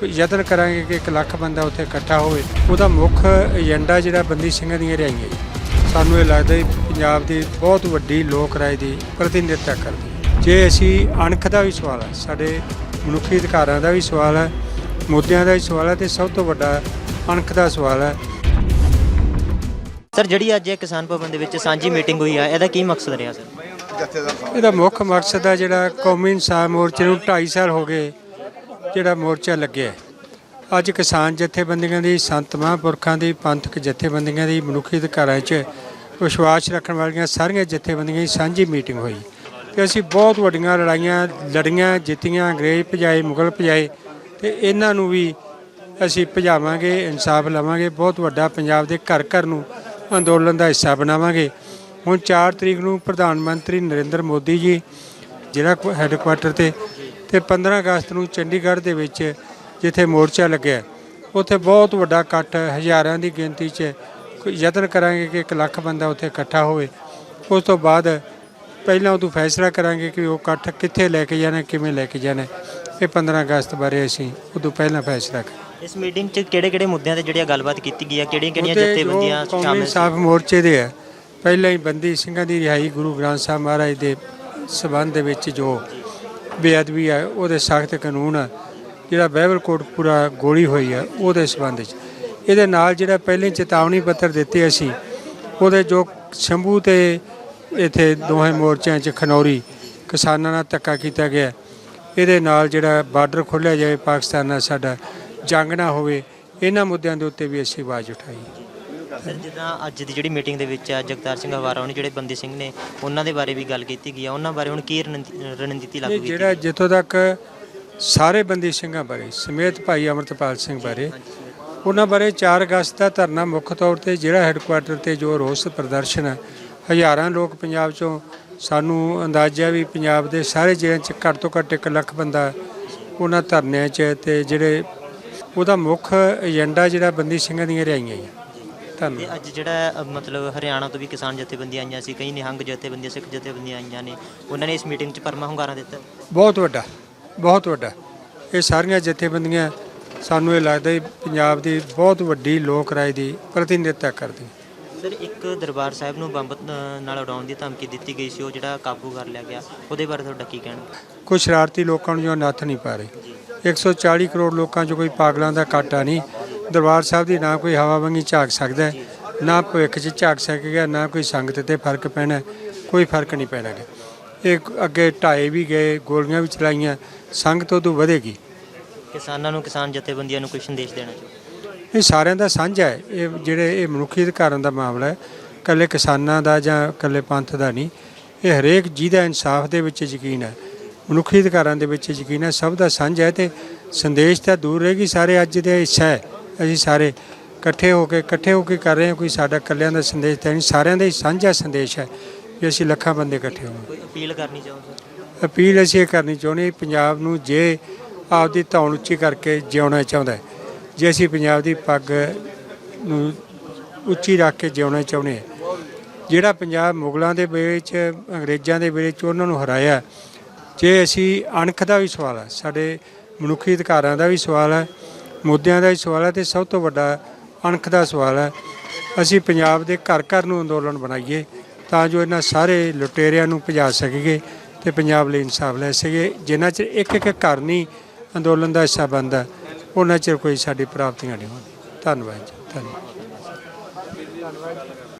ਕੋਈ ਯਤਨ ਕਰਾਂਗੇ ਕਿ 1 ਲੱਖ ਬੰਦਾ ਉੱਥੇ ਇਕੱਠਾ ਹੋਵੇ ਉਹਦਾ ਮੁੱਖ ਏਜੰਡਾ ਜਿਹੜਾ ਬੰਦੀ ਸਿੰਘਾਂ ਦੀਆਂ ਰਿਹਾਈਆਂ ਜੀ। ਸਾਨੂੰ ਇਹ ਲੱਗਦਾ ਹੈ ਪੰਜਾਬ ਦੀ ਬਹੁਤ ਵੱਡੀ ਲੋਕ ਰਾਏ ਦੀ ਪ੍ਰਤੀਨਿਧਤਾ ਕਰਦੀ। ਜੇ ਅਸੀਂ ਅਣਖ ਦਾ ਵੀ ਸਵਾਲ ਹੈ ਸਾਡੇ ਮਨੁੱਖੀ ਅਧਿਕਾਰਾਂ ਦਾ ਵੀ ਸਵਾਲ ਹੈ ਮੁੱਦਿਆਂ ਦਾ ਵੀ ਸਵਾਲ ਹੈ ਤੇ ਸਭ ਤੋਂ ਵੱਡਾ ਅਣਖ ਦਾ ਸਵਾਲ ਹੈ। ਸਰ ਜਿਹੜੀ ਅੱਜ ਇਹ ਕਿਸਾਨ ਭਵਨ ਦੇ ਵਿੱਚ ਸਾਂਝੀ ਮੀਟਿੰਗ ਹੋਈ ਆ ਇਹਦਾ ਕੀ ਮਕਸਦ ਰਿਹਾ ਸਰ? ਇਹਦਾ ਮੁੱਖ ਮਕਸਦ ਹੈ ਜਿਹੜਾ ਕੌਮੀ ਇਨਸਾਫ ਮੋਰਚੇ ਨੂੰ 2.5 ਸਾਲ ਹੋ ਗਏ ਜਿਹੜਾ ਮੋਰਚਾ ਲੱਗਿਆ ਅੱਜ ਕਿਸਾਨ ਜਥੇਬੰਦੀਆਂ ਦੀ, ਸੰਤ ਮਹਾਂਪੁਰਖਾਂ ਦੀ, ਪੰਥਕ ਜਥੇਬੰਦੀਆਂ ਦੀ, ਮਨੁੱਖੀ ਅਧਿਕਾਰਾਂ 'ਚ ਵਿਸ਼ਵਾਸ ਰੱਖਣ ਵਾਲੀਆਂ ਸਾਰੀਆਂ ਜਥੇਬੰਦੀਆਂ ਦੀ ਸਾਂਝੀ ਮੀਟਿੰਗ ਹੋਈ। ਤੇ ਅਸੀਂ ਬਹੁਤ ਵੱਡੀਆਂ ਲੜਾਈਆਂ, ਲੜੀਆਂ ਜਿੱਤੀਆਂ, ਅੰਗਰੇਜ਼ ਭਜਾਏ, ਮੁਗਲ ਭਜਾਏ, ਤੇ ਇਹਨਾਂ ਨੂੰ ਵੀ ਅਸੀਂ ਭਜਾਵਾਂਗੇ, ਇਨਸਾਫ ਲਵਾਂਗੇ, ਬਹੁਤ ਵੱਡਾ ਪੰਜਾਬ ਦੇ ਘਰ ਘਰ ਨੂੰ ਅੰਦੋਲਨ ਦਾ ਹਿੱਸਾ ਬਣਾਵਾਂਗੇ। ਹੁਣ 4 ਤਰੀਕ ਨੂੰ ਪ੍ਰਧਾਨ ਮੰਤਰੀ ਨਰਿੰਦਰ ਮੋਦੀ ਜੀ ਜਿਹੜਾ ਕੋ- ਹੈੱਡਕੁਆਟਰ ਤੇ ਤੇ 15 ਅਗਸਤ ਨੂੰ ਚੰਡੀਗੜ੍ਹ ਦੇ ਵਿੱਚ ਜਿੱਥੇ ਮੋਰਚਾ ਲੱਗਿਆ ਉੱਥੇ ਬਹੁਤ ਵੱਡਾ ਇਕੱਠ ਹਜ਼ਾਰਾਂ ਦੀ ਗਿਣਤੀ 'ਚ ਯਤਨ ਕਰਾਂਗੇ ਕਿ 1 ਲੱਖ ਬੰਦਾ ਉੱਥੇ ਇਕੱਠਾ ਹੋਵੇ। ਉਸ ਤੋਂ ਬਾਅਦ ਪਹਿਲਾਂ ਉਦੋਂ ਫੈਸਲਾ ਕਰਾਂਗੇ ਕਿ ਉਹ ਇਕੱਠ ਕਿੱਥੇ ਲੈ ਕੇ ਜਾਣਾ ਕਿਵੇਂ ਲੈ ਕੇ ਜਾਣਾ ਇਹ 15 ਅਗਸਤ ਬਾਰੇ ਅਸੀਂ ਉਦੋਂ ਪਹਿਲਾਂ ਫੈਸਲਾ ਕਰਾਂਗੇ। ਇਸ ਮੀਟਿੰਗ 'ਚ ਕਿਹੜੇ ਕਿਹੜੇ ਮੁੱਦਿਆਂ ਤੇ ਜਿਹੜੀ ਗੱਲਬਾਤ ਕੀਤੀ ਗਈ ਆ? ਕਿਹੜੀਆਂ ਕਿਹੜੀਆਂ ਉਹਦੇ ਜਥੇਬੰਦੀਆਂ ਸ਼ਾਮਿਲ ਸੀ? ਇਨਸਾਫ ਮੋਰਚੇ ਦੇ ਆ। ਪਹਿਲਾਂ ਹੀ ਬੰਦੀ ਸਿੰਘਾਂ ਦੀ ਰਿਹਾਈ ਗੁਰੂ ਗ੍ਰੰਥ ਸਾਹਿਬ ਮਹਾਰਾਜ ਦੇ ਸਬੰਧ ਦੇ ਵਿੱਚ ਜੋ ਬੇਅਦਬੀ ਆ, ਉਹਦੇ ਸਖਤ ਕਾਨੂੰਨ ਆ, ਜਿਹੜਾ ਬਾਈਬਲ ਕੋਡ ਪੂਰਾ ਗੋਲੀ ਹੋਈ ਆ, ਉਹਦੇ ਸਬੰਧ ਵਿੱਚ। ਇਹਦੇ ਨਾਲ ਜਿਹੜਾ ਪਹਿਲੇ ਚੇਤਾਵਨੀ ਪੱਤਰ ਦਿੱਤੇ ਅਸੀਂ, ਉਹਦੇ ਜੋ ਸ਼ੰਭੂ ਤੇ ਇੱਥੇ ਦੋਹੇ ਮੋਰਚਿਆਂ 'ਚ ਖਨੌਰੀ ਕਿਸਾਨਾਂ ਨਾਲ ਧੱਕਾ ਕੀਤਾ ਗਿਆ। ਇਹਦੇ ਨਾਲ ਜਿਹੜਾ ਬਾਰਡਰ ਖੋਲ੍ਹਿਆ ਜਾਵੇ ਪਾਕਿਸਤਾਨ ਨਾਲ ਸਾਡਾ ਜੰਗ ਨਾ ਹੋਵੇ, ਇਹਨਾਂ ਮੁੱਦਿਆਂ ਦੇ ਉੱਤੇ ਵੀ ਅਸੀਂ ਆਵਾਜ਼ ਉਠਾਈ। ਸਰ ਜਿੱਦਾਂ ਅੱਜ ਦੀ ਜਿਹੜੀ ਮੀਟਿੰਗ ਦੇ ਵਿੱਚ ਆ ਜਗਤਾਰ ਸਿੰਘ ਹਵਾਰਾ ਉਹਨੇ ਜਿਹੜੇ ਬੰਦੀ ਸਿੰਘ ਨੇ ਉਹਨਾਂ ਦੇ ਬਾਰੇ ਵੀ ਗੱਲ ਕੀਤੀ ਗਈ ਆ। ਉਹਨਾਂ ਬਾਰੇ ਹੁਣ ਕੀ ਰਣਨੀਤੀ- ਰਣਨੀਤੀ ਲਾਗੂ ਕੀਤੀ ਜਿਹੜਾ ਜਿੱਥੋਂ ਤੱਕ ਸਾਰੇ ਬੰਦੀ ਸਿੰਘਾਂ ਬਾਰੇ ਸਮੇਤ ਭਾਈ ਅਮਰਤਪਾਲ ਸਿੰਘ ਬਾਰੇ ਉਹਨਾਂ ਬਾਰੇ 4 ਅਗਸਤ ਦਾ ਧਰਨਾ ਮੁੱਖ ਤੌਰ ਤੇ ਜਿਹੜਾ ਹੈੱਡਕੁਆਟਰ ਤੇ ਜੋ ਰੋਸ ਪ੍ਰਦਰਸ਼ਨ ਹੈ ਹਜ਼ਾਰਾਂ ਲੋਕ ਪੰਜਾਬ ਚੋਂ ਸਾਨੂੰ ਅੰਦਾਜ਼ਾ ਵੀ ਪੰਜਾਬ ਦੇ ਸਾਰੇ ਜ਼ਿਲ੍ਹਿਆਂ 'ਚ ਘੱਟ ਤੋਂ ਘੱਟ 1 ਲੱਖ ਬੰਦਾ ਉਹਨਾਂ ਧਰਨਿਆਂ 'ਚ ਤੇ ਜਿਹੜੇ ਉਹਦਾ ਮੁੱਖ ਏਜੰਡਾ ਜਿਹੜਾ ਬੰਦੀ ਸਿੰਘਾਂ ਦੀਆਂ ਰਿਹਾਈਆਂ ਹੀ ਧੰਨਵਾਦ। ਤੇ ਅੱਜ ਜਿਹੜਾ ਅ, ਮਤਲਬ ਹਰਿਆਣਾ ਤੋਂ ਵੀ ਕਿਸਾਨ ਜਥੇਬੰਦੀਆਂ ਆਈਆਂ ਸੀ ਕਈ ਨਿਹੰਗ ਜਥੇਬੰਦੀਆਂ ਸਿੱਖ ਜਥੇਬੰਦੀਆਂ ਆਈਆਂ ਨੇ ਉਹਨਾਂ ਨੇ ਇਸ ਮੀਟਿੰਗ 'ਚ ਪਰਮਾ ਹੁੰਗਾਰਾ ਦਿੱਤਾ। ਬਹੁਤ ਵੱਡਾ ਬਹੁਤ ਵੱਡਾ। ਇਹ ਸਾਰੀਆਂ ਜਥੇਬੰਦੀਆਂ ਸਾਨੂੰ ਇਹ ਲੱਗਦਾ ਹੈ ਪੰਜਾਬ ਦੀ ਬਹੁਤ ਵੱਡੀ ਲੋਕ ਰਾਏ ਦੀ ਪ੍ਰਤੀਨਿਧਤਾ ਕਰਦੀ। ਸਰ ਇੱਕ ਦਰਬਾਰ ਸਾਹਿਬ ਨੂੰ ਬੰਬ ਅ, ਨਾਲ ਉਡਾਉਣ ਦੀ ਧਮਕੀ ਦਿੱਤੀ ਗਈ ਸੀ ਉਹ ਜਿਹੜਾ ਕਾਬੂ ਕਰ ਲਿਆ ਗਿਆ ਉਹਦੇ ਬਾਰੇ ਤੁਹਾਡਾ ਕੀ ਕਹਿਣਾ? ਕੁਝ ਸ਼ਰਾਰਤੀ ਲੋਕਾਂ ਨੂੰ ਜੋ ਨੱਥ ਨਹੀਂ ਪਾ ਰਹੇ। 140 ਕਰੋੜ ਲੋਕਾਂ 'ਚ ਕੋਈ ਪਾਗਲਾਂ ਦਾ ਕਾਟਾ ਨਹੀਂ ਦਰਬਾਰ ਸਾਹਿਬ ਦੀ ਨਾ ਕੋਈ ਹਵਾ ਵੰਗੀ ਝਾਕ ਸਕਦਾ ਨਾ ਭਵਿੱਖ 'ਚ ਝਾਕ ਸਕੇਗਾ ਨਾ ਕੋਈ ਸੰਗਤ ਤੇ ਫ਼ਰਕ ਪੈਣਾ ਕੋਈ ਫ਼ਰਕ ਨਹੀਂ ਪੈਣਾ। ਇਹ ਅੱਗੇ ਢਾਏ ਵੀ ਗਏ ਗੋਲੀਆਂ ਵੀ ਚਲਾਈਆਂ ਸੰਗਤ ਉਦੋਂ ਵਧੇਗੀ। ਕਿਸਾਨਾਂ ਨੂੰ ਕਿਸਾਨ ਜਥੇਬੰਦੀਆਂ ਨੂੰ ਕੋਈ ਸੰਦੇਸ਼ ਦੇਣਾ ਚਾਹੁੰਦੇ ਇਹ ਸਾਰਿਆਂ ਦਾ ਸਾਂਝਾ ਹੈ। ਇਹ ਜਿਹੜੇ ਇਹ ਮਨੁੱਖੀ ਅਧਿਕਾਰਾਂ ਦਾ ਮਾਮਲਾ ਹੈ ਇਕੱਲੇ ਕਿਸਾਨਾਂ ਦਾ ਜਾਂ ਇਕੱਲੇ ਪੰਥ ਦਾ ਨਹੀਂ। ਇਹ ਹਰੇਕ ਜਿਹਦਾ ਇਨਸਾਫ ਦੇ ਵਿੱਚ ਯਕੀਨ ਹੈ। ਮਨੁੱਖੀ ਅਧਿਕਾਰਾਂ ਦੇ ਵਿੱਚ ਯਕੀਨ ਹੈ। ਸਭ ਦਾ ਸਾਂਝਾ ਹੈ ਤੇ ਸੰਦੇਸ਼ ਤਾਂ ਦੂਰ ਰਹੇਗੀ ਸਾਰੇ ਅੱਜ ਦੇ ਹਿੱਸਾ ਹੈ। ਅਸੀਂ ਸਾਰੇ ਇਕੱਠੇ ਹੋ ਕੇ ਇਕੱਠੇ ਹੋ ਕੇ ਕਰ ਰਹੇ ਹਾਂ ਕੋਈ ਸਾਡਾ ਇਕੱਲਿਆਂ ਦਾ ਸੰਦੇਸ਼ ਤਾਂ ਨਹੀਂ ਸਾਰਿਆਂ ਦਾ ਹੀ ਸਾਂਝਾ ਸੰਦੇਸ਼ ਹੈ ਵੀ ਅਸੀਂ ਲੱਖਾਂ ਬੰਦੇ ਇਕੱਠੇ ਹੋਵਾਂਗੇ। ਕੋਈ ਅਪੀਲ ਕਰਨੀ ਚਾਹੋ ਸਰ? ਅਪੀਲ ਅਸੀਂ ਇਹ ਕਰਨੀ ਚਾਹੁੰਦੇ ਹਾਂ, ਪੰਜਾਬ ਨੂੰ ਜੇ ਆਪਦੀ ਧੌਣ ਉੱਚੀ ਕਰਕੇ ਜਿਉਣਾ ਚਾਹੁੰਦਾ ਹੈ ਜੇ ਅਸੀਂ ਪੰਜਾਬ ਦੀ ਪੱਗ ਨੂੰ ਉੱਚੀ ਰੱਖ ਕੇ ਜਿਉਣਾ ਚਾਹੁੰਦੇ ਹਾਂ ਜਿਹੜਾ ਪੰਜਾਬ ਮੁਗਲਾਂ ਦੇ ਵੇਲੇ 'ਚ ਅੰਗਰੇਜ਼ਾਂ ਦੇ ਵੇਲੇ 'ਚ ਉਹਨਾਂ ਨੂੰ ਹਰਾਇਆ ਜੇ ਅਸੀਂ ਅਣਖ ਦਾ ਵੀ ਸਵਾਲ ਹੈ ਸਾਡੇ ਮਨੁੱਖੀ ਅਧਿਕਾਰਾਂ ਦਾ ਵੀ ਸਵਾਲ ਹੈ ਮੁੱਦਿਆਂ ਦਾ ਹੀ ਸਵਾਲ ਹੈ ਤੇ ਸਭ ਤੋਂ ਵੱਡਾ ਅਣਖ ਦਾ ਸਵਾਲ ਹੈ। ਅਸੀਂ ਪੰਜਾਬ ਦੇ ਘਰ ਘਰ ਨੂੰ ਅੰਦੋਲਨ ਬਣਾਈਏ ਤਾਂ ਜੋ ਇਹਨਾਂ ਸਾਰੇ ਲੁਟੇਰਿਆਂ ਨੂੰ ਭਜਾ ਸਕੀਏ ਤੇ ਪੰਜਾਬ ਲਈ ਇਨਸਾਫ ਲੈ ਸਕੀਏ। ਜਿਨ੍ਹਾਂ 'ਚ ਇੱਕ ਇੱਕ ਘਰ ਨਹੀਂ ਅੰਦੋਲਨ ਦਾ ਹਿੱਸਾ ਬਣਦਾ, ਉਹਨਾਂ 'ਚ ਕੋਈ ਸਾਡੀ ਪ੍ਰਾਪਤੀਆਂ ਨਹੀਂ ਹੋਣੀਆਂ ਧੰਨਵਾਦ ਜੀ, ਧੰਨਵਾਦ।